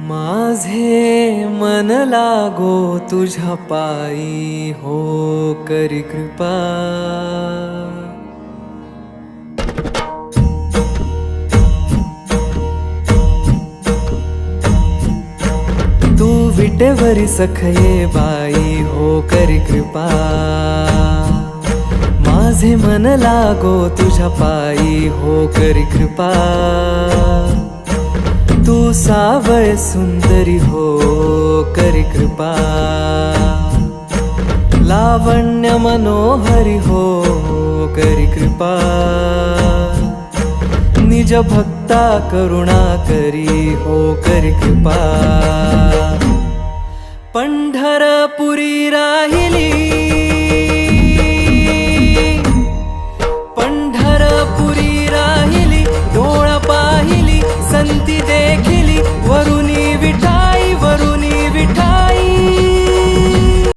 माझे मन लागो तुझ्या पायी हो करी कृपा. तू विटेवरी सखये बाई हो करी कृपा. माझे मन लागो तुझ्या पायी हो करी कृपा. तू सावळ सुंदरी हो करी कृपा. लावण्य मनोहरी हो करी कृपा. निज भक्ता करुणा करी हो करी कृपा. पंढरपुरी राहिली